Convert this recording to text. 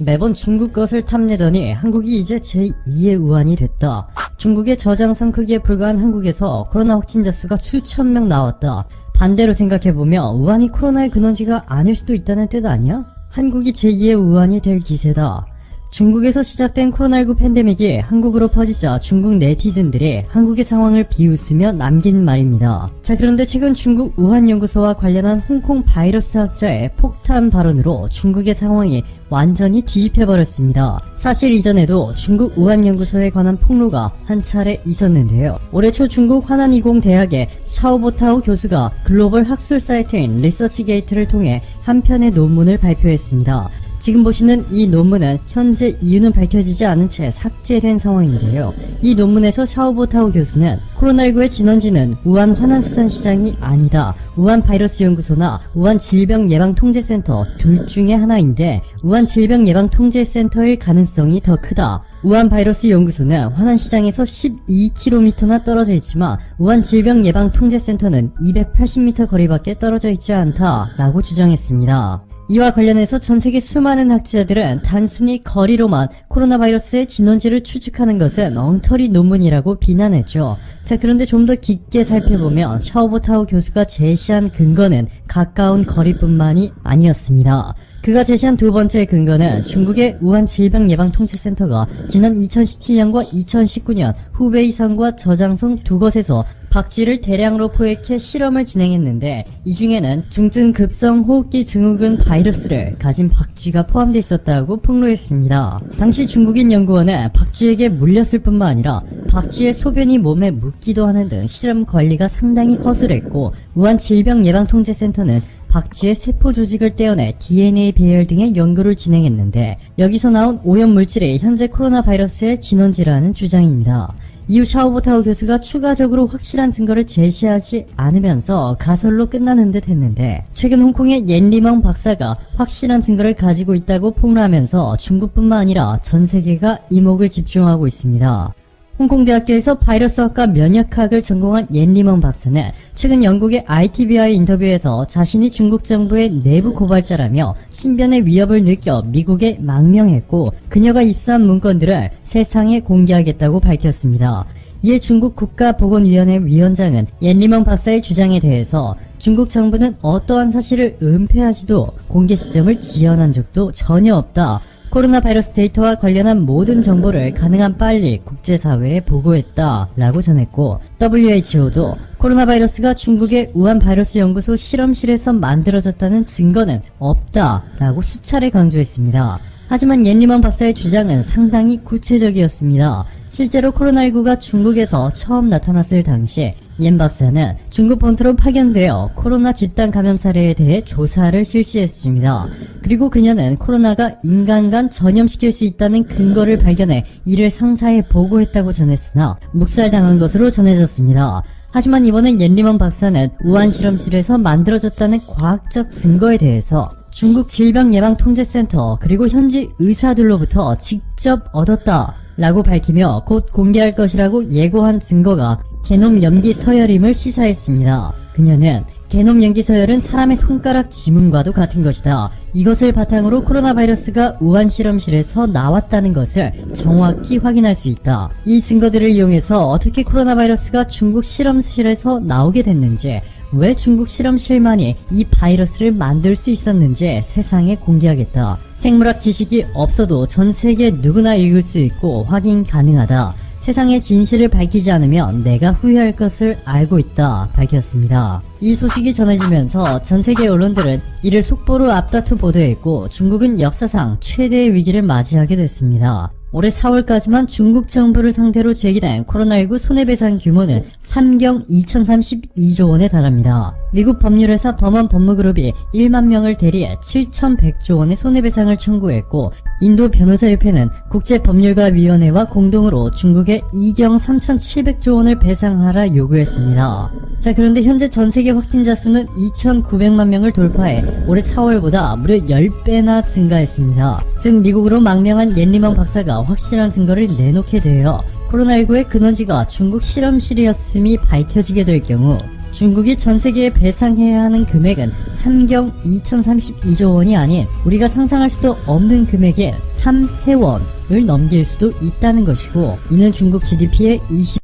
매번 중국 것을 탐내더니 한국이 이제 제2의 우한이 됐다. 중국의 저장성 크기에 불과한 한국에서 코로나 확진자 수가 수천 명 나왔다. 반대로 생각해보면 우한이 코로나의 근원지가 아닐 수도 있다는 뜻 아니야? 한국이 제2의 우한이 될 기세다. 중국에서 시작된 코로나19 팬데믹이 한국으로 퍼지자 중국 네티즌들이 한국의 상황을 비웃으며 남긴 말입니다. 자, 그런데 최근 중국 우한연구소와 관련한 홍콩 바이러스 학자의 폭탄 발언으로 중국의 상황이 완전히 뒤집혀버렸습니다. 사실 이전에도 중국 우한연구소에 관한 폭로가 한 차례 있었는데요. 올해 초 중국 화난이공 대학의 샤오보타오 교수가 글로벌 학술 사이트인 리서치게이트를 통해 한 편의 논문을 발표했습니다. 지금 보시는 이 논문은 현재 이유는 밝혀지지 않은 채 삭제된 상황인데요. 이 논문에서 샤오보타오 교수는 코로나19의 진원지는 우한 화난수산시장이 아니다. 우한 바이러스 연구소나 우한 질병 예방 통제센터 둘 중에 하나인데 우한 질병 예방 통제센터일 가능성이 더 크다. 우한 바이러스 연구소는 화난시장에서 12km나 떨어져 있지만 우한 질병 예방 통제센터는 280m 거리밖에 떨어져 있지 않다. 라고 주장했습니다. 이와 관련해서 전 세계 수많은 학자들은 단순히 거리로만 코로나 바이러스의 진원지를 추측하는 것은 엉터리 논문이라고 비난했죠. 자, 그런데 좀 더 깊게 살펴보면 샤오보타오 교수가 제시한 근거는 가까운 거리뿐만이 아니었습니다. 그가 제시한 두 번째 근거는 중국의 우한 질병예방통제센터가 지난 2017년과 2019년 후베이성과 저장성 두 곳에서 박쥐를 대량으로 포획해 실험을 진행했는데 이 중에는 중증 급성 호흡기 증후군 바이러스를 가진 박쥐가 포함되어 있었다고 폭로했습니다. 당시 중국인 연구원은 박쥐에게 물렸을 뿐만 아니라 박쥐의 소변이 몸에 묻기도 하는 등 실험 관리가 상당히 허술했고 우한 질병예방통제센터는 박쥐의 세포 조직을 떼어내 DNA 배열 등의 연구를 진행했는데 여기서 나온 오염 물질이 현재 코로나 바이러스의 진원지라는 주장입니다. 이후 샤오보타오 교수가 추가적으로 확실한 증거를 제시하지 않으면서 가설로 끝나는 듯 했는데 최근 홍콩의 옌리멍 박사가 확실한 증거를 가지고 있다고 폭로하면서 중국뿐만 아니라 전 세계가 이목을 집중하고 있습니다. 홍콩대학교에서 바이러스학과 면역학을 전공한 옌리먼 박사는 최근 영국의 ITV와의 인터뷰에서 자신이 중국 정부의 내부 고발자라며 신변의 위협을 느껴 미국에 망명했고 그녀가 입수한 문건들을 세상에 공개하겠다고 밝혔습니다. 이에 중국 국가보건위원회 위원장은 옌리먼 박사의 주장에 대해서 중국 정부는 어떠한 사실을 은폐하지도 공개 시점을 지연한 적도 전혀 없다. 코로나 바이러스 데이터와 관련한 모든 정보를 가능한 빨리 국제사회에 보고했다 라고 전했고 WHO도 코로나 바이러스가 중국의 우한 바이러스 연구소 실험실에서 만들어졌다는 증거는 없다 라고 수차례 강조했습니다. 하지만 옌리먼 박사의 주장은 상당히 구체적이었습니다. 실제로 코로나19가 중국에서 처음 나타났을 당시 옌 박사는 중국 본토로 파견되어 코로나 집단 감염 사례에 대해 조사를 실시했습니다. 그리고 그녀는 코로나가 인간 간 전염시킬 수 있다는 근거를 발견해 이를 상사에 보고했다고 전했으나 묵살당한 것으로 전해졌습니다. 하지만 이번엔 옌리먼 박사는 우한 실험실에서 만들어졌다는 과학적 증거에 대해서 중국 질병예방통제센터 그리고 현지 의사들로부터 직접 얻었다 라고 밝히며 곧 공개할 것이라고 예고한 증거가 게놈 염기 서열임을 시사했습니다. 그녀는 게놈 염기 서열은 사람의 손가락 지문과도 같은 것이다. 이것을 바탕으로 코로나 바이러스가 우한 실험실에서 나왔다는 것을 정확히 확인할 수 있다. 이 증거들을 이용해서 어떻게 코로나 바이러스가 중국 실험실에서 나오게 됐는지 왜 중국 실험실만이 이 바이러스를 만들 수 있었는지 세상에 공개하겠다. 생물학 지식이 없어도 전 세계 누구나 읽을 수 있고 확인 가능하다. 세상의 진실을 밝히지 않으면 내가 후회할 것을 알고 있다 밝혔습니다. 이 소식이 전해지면서 전 세계 언론들은 이를 속보로 앞다투 보도했고 중국은 역사상 최대의 위기를 맞이하게 됐습니다. 올해 4월까지만 중국 정부를 상대로 제기된 코로나19 손해배상 규모는 3경 2032조 원에 달합니다. 미국 법률회사 범원 법무그룹이 1만 명을 대리해 7,100조 원의 손해배상을 청구했고 인도 변호사협회는 국제법률가위원회와 공동으로 중국에 2경 3,700조 원을 배상하라 요구했습니다. 자 그런데 현재 전 세계 확진자 수는 2,900만 명을 돌파해 올해 4월보다 무려 10배나 증가했습니다. 즉 미국으로 망명한 옌리먼 박사가 확실한 증거를 내놓게 되어 코로나19의 근원지가 중국 실험실이었음이 밝혀지게 될 경우 중국이 전 세계에 배상해야 하는 금액은 3경 2032조 원이 아닌 우리가 상상할 수도 없는 금액의 3회원을 넘길 수도 있다는 것이고 이는 중국 GDP의 20